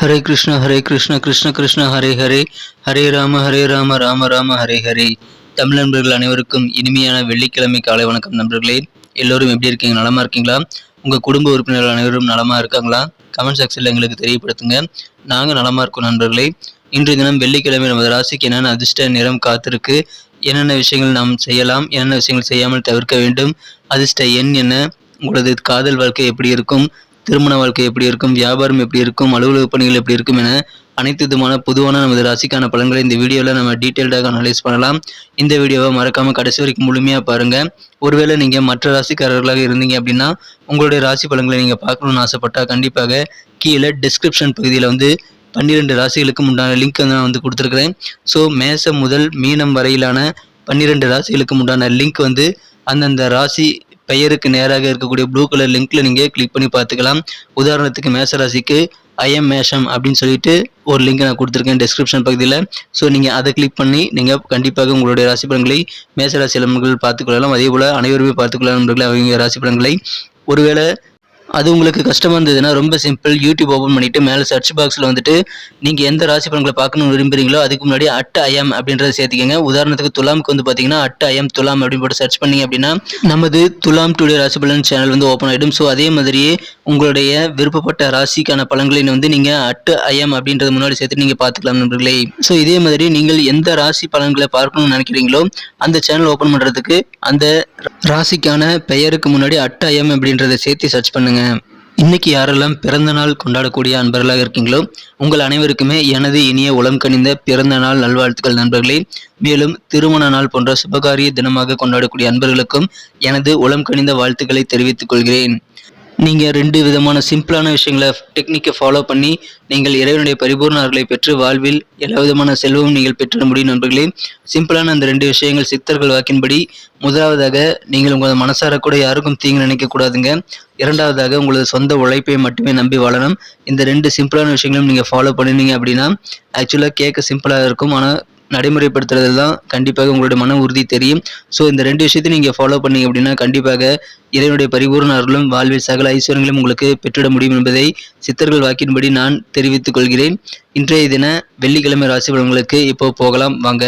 ஹரே கிருஷ்ண ஹரே கிருஷ்ண கிருஷ்ண கிருஷ்ண ஹரே ஹரே. ஹரே ராம ஹரே ராம ராம ராம ஹரே ஹரே. தமிழ் நண்பர்கள் அனைவருக்கும் இனிமையான வெள்ளிக்கிழமை காலை வணக்கம் நண்பர்களே. எல்லோரும் எப்படி இருக்கீங்க? நலமா இருக்கீங்களா? உங்க குடும்ப உறுப்பினர்கள் அனைவரும் நலமா இருக்காங்களா? கமெண்ட் செக்ஷன்ல எங்களுக்கு தெரியப்படுத்துங்க. நாங்கள் நலமா இருக்கோம் நண்பர்களே. இன்றைய தினம் வெள்ளிக்கிழமை நமது ராசிக்கு என்னென்ன அதிர்ஷ்ட நிறம் காத்திருக்கு? என்னென்ன விஷயங்கள் நாம் செய்யலாம்? என்னென்ன விஷயங்கள் செய்யாமல் தவிர்க்க வேண்டும்? அதிர்ஷ்ட எண் என்ன? உங்களது காதல் வாழ்க்கை எப்படி இருக்கும்? திருமண வாழ்க்கை எப்படி இருக்கும் வியாபாரம் எப்படி இருக்கும் அலுவலக பணிகள் எப்படி இருக்கும் என அனைத்து விதமான பொதுவான நமது ராசிக்கான பலன்களை இந்த வீடியோவில் நம்ம டீட்டெயில்டாக அனலைஸ் பண்ணலாம். இந்த வீடியோவை மறக்காமல் கடைசி வரைக்கும் முழுமையாக பாருங்கள் ஒருவேளை நீங்கள் மற்ற ராசிக்காரர்களாக இருந்தீங்க அப்படின்னா உங்களுடைய ராசி பலன்களை நீங்கள் பார்க்கணும்னு ஆசைப்பட்டால் கண்டிப்பாக கீழே டிஸ்கிரிப்ஷன் பகுதியில் வந்து பன்னிரெண்டு ராசிகளுக்கும் உண்டான லிங்க் வந்து நான் வந்து கொடுத்துருக்குறேன். ஸோ மேசம் முதல் மீனம் வரையிலான பன்னிரெண்டு ராசிகளுக்கும் உண்டான லிங்க் வந்து அந்தந்த ராசி பெயருக்கு நேராக இருக்கக்கூடிய ப்ளூ கலர் லிங்க்ல நீங்க கிளிக் பண்ணி பார்த்துக்கலாம். உதாரணத்துக்கு மேச ராசிக்கு ஐஎம் மேஷம் அப்படின்னு சொல்லிட்டு ஒரு லிங்க் நான் கொடுத்துருக்கேன் டிஸ்கிரிப்ஷன் பகுதியில். ஸோ நீங்கள் அதை கிளிக் பண்ணி நீங்கள் கண்டிப்பாக உங்களுடைய ராசி பலன்களை மேச ராசி நண்பர்கள் பார்த்துக்கொள்ளலாம் அதே போல் அனைவருமே பார்த்துக்கொள்ளலாம் நண்பர்களை அவங்க ராசி பலன்களை. ஒருவேளை அது உங்களுக்கு கஷ்டமாக இருந்ததுன்னா ரொம்ப சிம்பிள் யூடியூப் ஓப்பன் பண்ணிவிட்டு மேலே சர்ச் பாக்ஸில் வந்துட்டு நீங்கள் எந்த ராசி பலன்களை பார்க்கணும்னு விரும்புறீங்களோ அதுக்கு முன்னாடி அட் ஐஎம் அப்படின்றத சேர்த்துக்கங்க. உதாரணத்துக்கு துலாமுக்கு வந்து பார்த்தீங்கன்னா அட் ஐஎம் துலாம் அப்படின்னு போட்டு சர்ச் பண்ணீங்க அப்படின்னா நமது துலாம் டுடே ராசி பலன் சேனல் வந்து ஓப்பன் ஆகிடும் ஸோ அதே மாதிரியே உங்களுடைய விருப்பப்பட்ட ராசிக்கான பலன்களை வந்து நீங்கள் அட் ஐஎம் அப்படின்றது முன்னாடி சேர்த்து நீங்கள் பார்த்துக்கலாம் நண்பர்களே. ஸோ இதே மாதிரி நீங்கள் எந்த ராசி பலன்களை பார்க்கணும்னு நினைக்கிறீங்களோ அந்த சேனல் ஓப்பன் பண்ணுறதுக்கு அந்த ராசிக்கான பெயருக்கு முன்னாடி அட் ஐஎம் அப்படின்றத சேர்த்து சர்ச் இன்னைக்கு யாரெல்லாம் பிறந்த நாள் கொண்டாடக்கூடிய அன்பர்களாக இருக்கீங்களோ உங்கள் அனைவருக்குமே எனது இனிய உளம் கனிந்த பிறந்த நாள் நல்வாழ்த்துக்கள் நண்பர்களே. மேலும் திருமண நாள் போன்ற சுபகாரிய தினமாக கொண்டாடக்கூடிய அன்பர்களுக்கும் எனது உளம் கனிந்த வாழ்த்துக்களை தெரிவித்துக் கொள்கிறேன். நீங்கள் ரெண்டு விதமான சிம்பிளான விஷயங்களை டெக்னிக்கை ஃபாலோ பண்ணி நீங்கள் இறைவனுடைய பரிபூர்ண அருளை பெற்று வாழ்வில் எல்லா விதமான செல்வமும் நீங்கள் பெற்றிட முடியும் நண்பர்களே. சிம்பிளான அந்த ரெண்டு விஷயங்கள் சித்தர்கள் வாக்கின்படி முதலாவதாக நீங்கள் உங்களது மனசார கூட யாருக்கும் தீங்கு நினைக்கக்கூடாதுங்க இரண்டாவதாக உங்களது சொந்த உழைப்பை மட்டுமே நம்பி வாழணும். இந்த ரெண்டு சிம்பிளான விஷயங்களும் நீங்கள் ஃபாலோ பண்ணினீங்க அப்படின்னா ஆக்சுவலாக கேட்க சிம்பிளாக இருக்கும். ஆனால் நடைமுறைப்படுத்துறதுல தான் கண்டிப்பாக உங்களுடைய மன உறுதி தெரியும். ஸோ இந்த ரெண்டு விஷயத்தையும் நீங்கள் ஃபாலோ பண்ணீங்க அப்படின்னா கண்டிப்பாக இறைவனுடைய பரிபூர்ண அருளும் வாழ்வில் சகல ஐஸ்வரங்களும் உங்களுக்கு பெற்றிட முடியும் என்பதை சித்தர்கள் வாக்கின்படி நான் தெரிவித்துக் கொள்கிறேன். இன்றைய தின வெள்ளிக்கிழமை ராசி பலன்களுக்கு இப்போ போகலாம். வாங்க.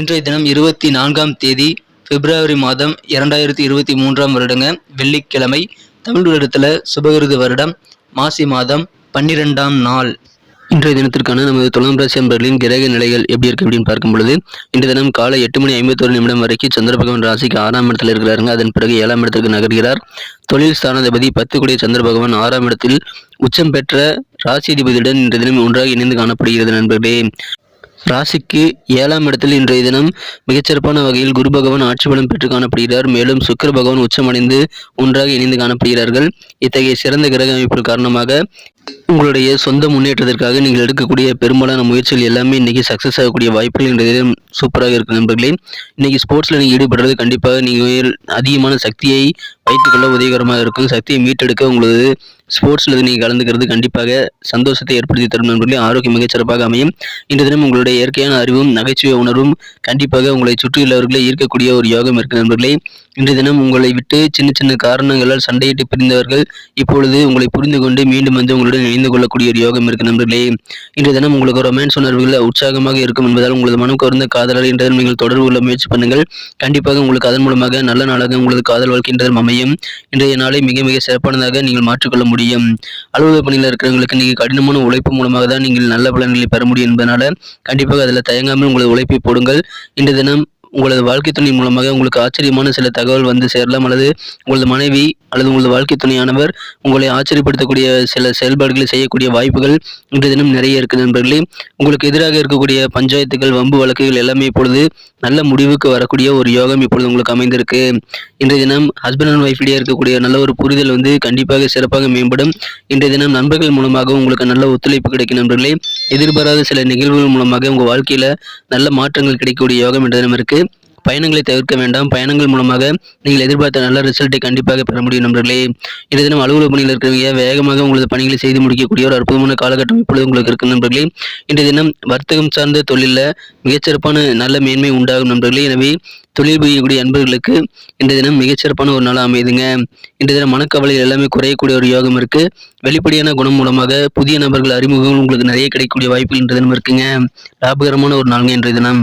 இன்றைய தினம் இருபத்தி நான்காம் தேதி பிப்ரவரி மாதம் இரண்டாயிரத்தி இருபத்தி மூன்றாம் வருடங்க வெள்ளிக்கிழமை தமிழ் வருடத்தில் சுபகிருது வருடம் மாசி மாதம் பன்னிரெண்டாம் நாள். இன்றைய தினத்திற்கான நமது துலாம் ராசி அன்பர்களின் கிரக நிலைகள் எப்படி இருக்கு அப்படின்னு பார்க்கும் பொழுது இன்றைய தினம் காலை எட்டு மணி ஐம்பத்தோரு நிமிடம் வரைக்கும் சந்திர பகவான் ராசிக்கு ஆறாம் இடத்தில் இருக்கிறாருங்க. அதன் பிறகு ஏழாம் இடத்திற்கு நகர்கிறார். தொழில் ஸ்தானாதிபதி பத்து கூடிய சந்திர பகவான் ஆறாம் இடத்தில் உச்சம் பெற்ற ராசி அதிபதியுடன் இன்றைய தினம் ஒன்றாக இணைந்து காணப்படுகிறது நண்பர்களே. ராசிக்கு ஏழாம் இடத்தில் இன்றைய தினம் மிகச்சிறப்பான வகையில் குரு பகவான் ஆட்சி பலம் பெற்று காணப்படுகிறார். மேலும் சுக்கர பகவான் உச்சமடைந்து ஒன்றாக இணைந்து காணப்படுகிறார்கள். இத்தகைய சிறந்த கிரக அமைப்புகள் காரணமாக உங்களுடைய சொந்த முன்னேற்றத்திற்காக நீங்கள் எடுக்கக்கூடிய பெரும்பாலான முயற்சிகள் எல்லாமே இன்னைக்கு சக்ஸஸ் ஆகக்கூடிய வாய்ப்புகள் இன்றைய தினம் சூப்பராக இருக்கும் நண்பர்களே. இன்னைக்கு ஸ்போர்ட்ஸில் நீங்கள் ஈடுபடுறது கண்டிப்பாக நீங்கள் அதிகமான சக்தியை வைத்துக்கொள்ள உதவிகரமாக இருக்கும். சக்தியை மீட்டெடுக்க உங்களது ஸ்போர்ட்ஸில் நீங்கள் கலந்துக்கிறது கண்டிப்பாக சந்தோஷத்தை ஏற்படுத்தி தரும் நண்பர்களே. ஆரோக்கியம் மிகச்சிறப்பாக அமையும். இன்று தினம் உங்களுடைய இயற்கையான அறிவும் நகைச்சுவை உணர்வும் கண்டிப்பாக உங்களை சுற்றியுள்ளவர்களை ஈர்க்கக்கூடிய ஒரு யோகம் இருக்கு நண்பர்களே. இன்றைய தினம் உங்களை விட்டு சின்ன சின்ன காரணங்களால் சண்டையிட்டு பிரிந்தவர்கள் இப்பொழுது உங்களை புரிந்து கொண்டு மீண்டும் வந்து உங்களுடன் இணைந்து கொள்ளக்கூடிய ஒரு யோகம் இருக்கு நண்பர்களே. இன்றைய தினம் உங்களுக்கு ரொமான்ஸ் உணர்வுகள் உற்சாகமாக இருக்கும் என்பதால் உங்களது மனம் கவர்ந்த காதலர் இன்றைய நீங்கள் தொடர்பு கொள்ள முயற்சி பண்ணுங்கள். கண்டிப்பாக உங்களுக்கு அதன் மூலமாக நல்ல நாளாக உங்களது காதல் வாழ்க்கை இன்றைய அமையும். இன்றைய நாளை மிக மிக சிறப்பானதாக நீங்கள் மாற்றிக்கொள்ள முடியும். அலுவலக பணியில் இருக்கிறவங்களுக்கு நீங்கள் கடினமான உழைப்பு மூலமாக தான் நீங்கள் நல்ல பலன்களை பெற முடியும் என்பதனால் கண்டிப்பாக அதில் தயங்காமல் உங்களது உழைப்பை போடுங்கள். இன்று தினம் உங்களது வாழ்க்கை துணை மூலமாக உங்களுக்கு ஆச்சரியமான சில தகவல் வந்து சேரலாம். அல்லது உங்களது மனைவி அல்லது உங்களது வாழ்க்கை துணையானவர் உங்களை ஆச்சரியப்படுத்தக்கூடிய சில செயல்பாடுகளை செய்யக்கூடிய வாய்ப்புகள் இன்றைய தினம் நிறைய இருக்குது நண்பர்களே. உங்களுக்கு எதிராக இருக்கக்கூடிய பஞ்சாயத்துகள் வம்பு வழக்குகள் எல்லாமே இப்பொழுது நல்ல முடிவுக்கு வரக்கூடிய ஒரு யோகம் இப்பொழுது உங்களுக்கு அமைந்திருக்கு. இன்றைய தினம் ஹஸ்பண்ட் அண்ட் ஒய்ஃப் இடையே இருக்கக்கூடிய நல்ல ஒரு புரிதல் வந்து கண்டிப்பாக சிறப்பாக மேம்படும். இன்றைய தினம் நண்பர்கள் மூலமாக உங்களுக்கு நல்ல ஒத்துழைப்பு கிடைக்கும் நண்பர்களே. எதிர்பாராத சில நிகழ்வுகள் மூலமாக உங்கள் வாழ்க்கையில நல்ல மாற்றங்கள் கிடைக்கக்கூடிய யோகம் என்ற தினம் இருக்கு. பயணங்களை தவிர்க்க வேண்டாம். பயணங்கள் மூலமாக நீங்கள் எதிர்பார்த்த நல்ல ரிசல்ட்டை கண்டிப்பாக பெற முடியும் நண்பர்களே. இந்த தினம் அலுவலக பணியில் இருக்கிறவங்க வேகமாக உங்களது பணிகளை செய்து முடிக்கக்கூடிய ஒரு அற்புதமான காலகட்டம் இப்பொழுது உங்களுக்கு இருக்கு நண்பர்களே. இன்றைய தினம் வர்த்தகம் சார்ந்த தொழிலில் மிகச்சிறப்பான நல்ல மேன்மை உண்டாகும் நண்பர்களே. எனவே தொழில் புரியக்கூடிய அன்பர்களுக்கு இன்றைய தினம் மிகச்சிறப்பான ஒரு நாளாக அமையுதுங்க இன்றைய தினம் மனக்கவலைகள் எல்லாமே குறையக்கூடிய ஒரு யோகம் இருக்கு. வெளிப்படையான குணம் மூலமாக புதிய நபர்கள் அறிமுகம் உங்களுக்கு நிறைய கிடைக்கக்கூடிய வாய்ப்புகள் இன்றைய தினம் இருக்குங்க. லாபகரமான ஒரு நாளுங்க இன்றைய தினம்.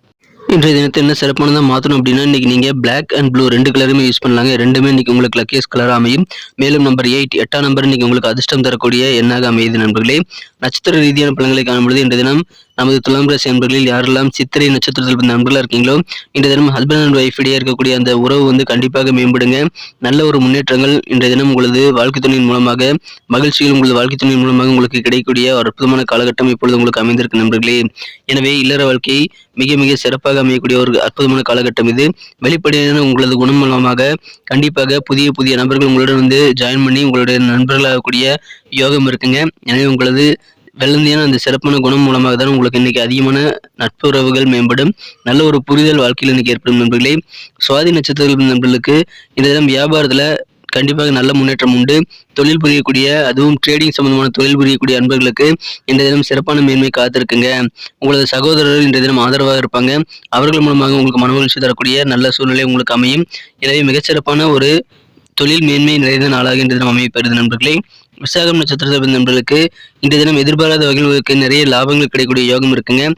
இன்றைய தினத்தை என்ன சிறப்பானதாக மாற்றணும் அப்படின்னா இன்றைக்கி நீங்கள் பிளாக் அண்ட் ப்ளூ ரெண்டு கலருமே யூஸ் பண்ணலாங்க. ரெண்டுமே இன்றைக்கி உங்களுக்கு லக்கியஸ் கலராக அமையும். மேலும் நம்பர் எயிட் எட்டாம் நம்பர் இன்றைக்கி உங்களுக்கு அதிர்ஷ்டம் தரக்கூடிய எண்ணாக அமையுது நண்பர்களே. நட்சத்திர ரீதியான பலன்களை காணும்பொழுது இன்றைய தினம் நமது துலாம் ராசி நண்பர்களில் யாரெல்லாம் சித்திரை நட்சத்திரத்தில் பிறந்த நண்பர்களாக இருக்கீங்களோ இன்றைய தினம் ஹஸ்பண்ட் அண்ட் ஒய்ஃப் இடையே இருக்கக்கூடிய அந்த உறவு வந்து கண்டிப்பாக மேம்படுங்க. நல்ல ஒரு முன்னேற்றங்கள் இன்றைய தினம் உங்களது வாழ்க்கை துணையின் மூலமாக மகிழ்ச்சியில் உங்களது வாழ்க்கை துணையின் மூலமாக உங்களுக்கு கிடைக்கக்கூடிய ஒரு அற்புதமான காலகட்டம் இப்பொழுது உங்களுக்கு அமைந்திருக்கு நண்பர்களே. எனவே இல்லற வாழ்க்கை மிக மிக சிறப்பாக அமையக்கூடிய ஒரு அற்புதமான காலகட்டம் இது. வெளிப்படையான உங்களது குணம் மூலமாக கண்டிப்பாக புதிய புதிய நபர்கள் உங்களுடன் வந்து ஜாயின் பண்ணி உங்களுடைய நண்பர்களாகக்கூடிய யோகம் இருக்குங்க. எனவே உங்களது வெள்ளந்தியான அந்த சிறப்பான குணம் மூலமாக தான் உங்களுக்கு இன்னைக்கு அதிகமான நட்புறவுகள் மேம்படும். நல்ல ஒரு புரிதல் வாழ்க்கையில் இன்னைக்கு ஏற்படும் நண்பர்களே. சுவாதி நட்சத்திரங்கள் நண்பர்களுக்கு இந்த தினம் வியாபாரத்தில் கண்டிப்பாக நல்ல முன்னேற்றம் உண்டு. தொழில் புரியக்கூடிய அதுவும் ட்ரேடிங் சம்பந்தமான தொழில் புரியக்கூடிய அன்பர்களுக்கு இந்த தினம் சிறப்பான மேன்மை காத்திருக்குங்க. உங்களது சகோதரர்கள் இந்த தினம் ஆதரவாக இருப்பாங்க. அவர்கள் மூலமாக உங்களுக்கு மனமகிழ்ச்சி தரக்கூடிய நல்ல சூழ்நிலை உங்களுக்கு அமையும். எனவே மிகச்சிறப்பான ஒரு தொழில் மேன்மை நிறைந்த நாளாக இன்று தினம் அமைப்பெறுது நண்பர்களே. விசாகம் நட்சத்திர நண்பர்களுக்கு இன்றைய தினம் எதிர்பாராத வகைகளுக்கு நிறைய லாபங்கள் கிடைக்கக்கூடிய யோகம் இருக்குங்க.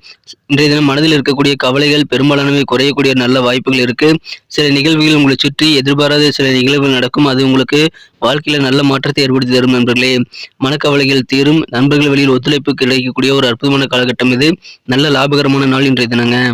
இன்றைய தினம் மனதில் இருக்கக்கூடிய கவலைகள் பெரும்பாலானவை குறையக்கூடிய நல்ல வாய்ப்புகள் இருக்கு. சில நிகழ்வுகள் உங்களை சுற்றி எதிர்பாராத சில நிகழ்வுகள் நடக்கும். அது உங்களுக்கு வாழ்க்கையில நல்ல மாற்றத்தை ஏற்படுத்தி தரும் நண்பர்களே. மனக்கவலைகள் தீரும். நண்பர்கள் வழியில் ஒத்துழைப்பு கிடைக்கக்கூடிய ஒரு அற்புதமான காலகட்டம் இது. நல்ல லாபகரமான நாள் இன்றைய தினங்க.